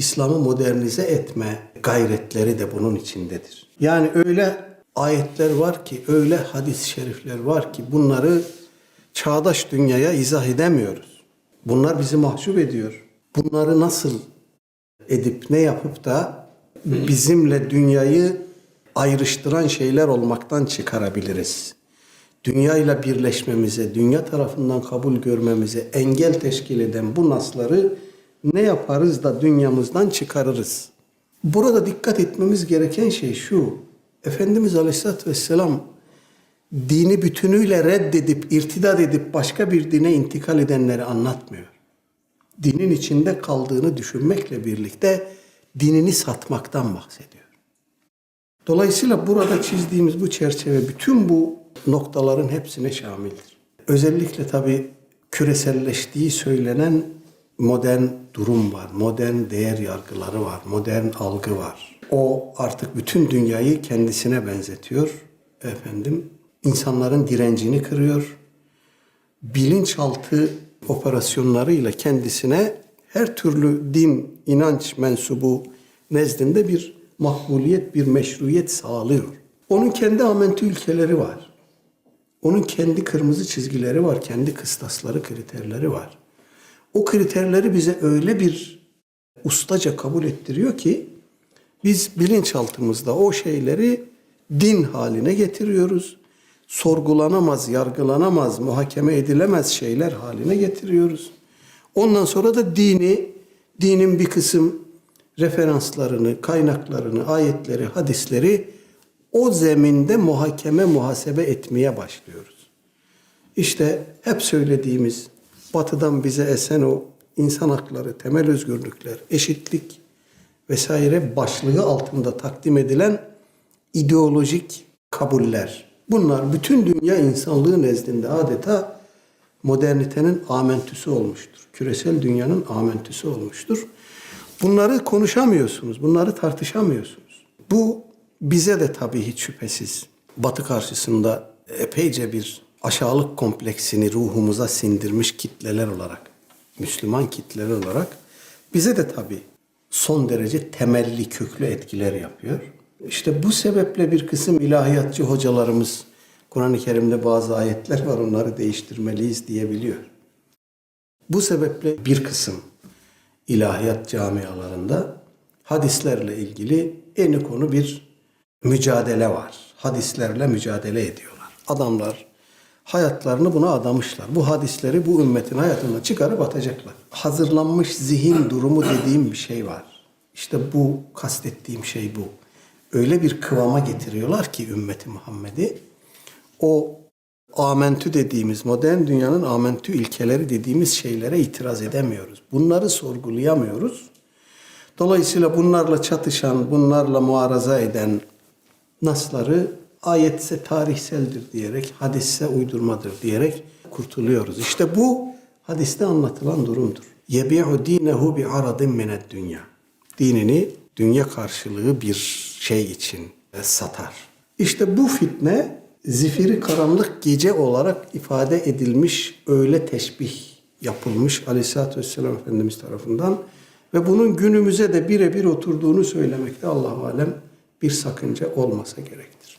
İslam'ı modernize etme gayretleri de bunun içindedir. Yani öyle ayetler var ki, öyle hadis-i şerifler var ki bunları çağdaş dünyaya izah edemiyoruz. Bunlar bizi mahcup ediyor. Bunları nasıl edip ne yapıp da bizimle dünyayı ayrıştıran şeyler olmaktan çıkarabiliriz. Dünyayla birleşmemize, dünya tarafından kabul görmemize engel teşkil eden bu nasları ne yaparız da dünyamızdan çıkarırız? Burada dikkat etmemiz gereken şey şu. Efendimiz Aleyhisselatü Vesselam dini bütünüyle reddedip, irtidat edip başka bir dine intikal edenleri anlatmıyor dinin içinde kaldığını düşünmekle birlikte dinini satmaktan bahsediyor. Dolayısıyla burada çizdiğimiz bu çerçeve bütün bu noktaların hepsine şamildir. Özellikle tabii küreselleştiği söylenen modern durum var, modern değer yargıları var, modern algı var. O artık bütün dünyayı kendisine benzetiyor efendim. insanların direncini kırıyor, bilinçaltı operasyonlarıyla kendisine her türlü din, inanç mensubu nezdinde bir makbuliyet, bir meşruiyet sağlıyor. Onun kendi amentü ülkeleri var. Onun kendi kırmızı çizgileri var, kendi kıstasları, kriterleri var. O kriterleri bize öyle bir ustaca kabul ettiriyor ki biz bilinçaltımızda o şeyleri din haline getiriyoruz. Sorgulanamaz, yargılanamaz, muhakeme edilemez şeyler haline getiriyoruz. Ondan sonra da dini, dinin bir kısım referanslarını, kaynaklarını, ayetleri, hadisleri o zeminde muhakeme, muhasebe etmeye başlıyoruz. İşte hep söylediğimiz batıdan bize esen o insan hakları, temel özgürlükler, eşitlik vesaire başlığı altında takdim edilen ideolojik kabuller. Bunlar bütün dünya insanlığı nezdinde adeta modernitenin amentüsü olmuştur. Küresel dünyanın amentüsü olmuştur. Bunları konuşamıyorsunuz, bunları tartışamıyorsunuz. Bu bize de tabii hiç şüphesiz Batı karşısında epeyce bir aşağılık kompleksini ruhumuza sindirmiş kitleler olarak, Müslüman kitleler olarak bize de tabii son derece temelli, köklü etkiler yapıyor. İşte bu sebeple bir kısım ilahiyatçı hocalarımız Kur'an-ı Kerim'de bazı ayetler var onları değiştirmeliyiz diyebiliyor. Bu sebeple bir kısım ilahiyat camialarında hadislerle ilgili eni konu bir mücadele var. Hadislerle mücadele ediyorlar. Adamlar hayatlarını buna adamışlar. Bu hadisleri bu ümmetin hayatına çıkarıp atacaklar. Hazırlanmış zihin durumu dediğim bir şey var. İşte bu kastettiğim şey bu. Öyle bir kıvama getiriyorlar ki ümmeti Muhammed'i o amentü dediğimiz modern dünyanın amentü ilkeleri dediğimiz şeylere itiraz edemiyoruz. Bunları sorgulayamıyoruz. Dolayısıyla bunlarla çatışan, bunlarla muaraza eden nasları ayetse tarihseldir diyerek, hadisse uydurmadır diyerek kurtuluyoruz. İşte bu hadiste anlatılan durumdur. Yebi'u dinehu bi aradin mined dünya. Dinini dünya karşılığı bir şey için e, satar. İşte bu fitne zifiri karanlık gece olarak ifade edilmiş öyle teşbih yapılmış Aleyhisselatü Vesselam Efendimiz tarafından ve bunun günümüze de birebir oturduğunu söylemekte Allah alem bir sakınca olmasa gerektir.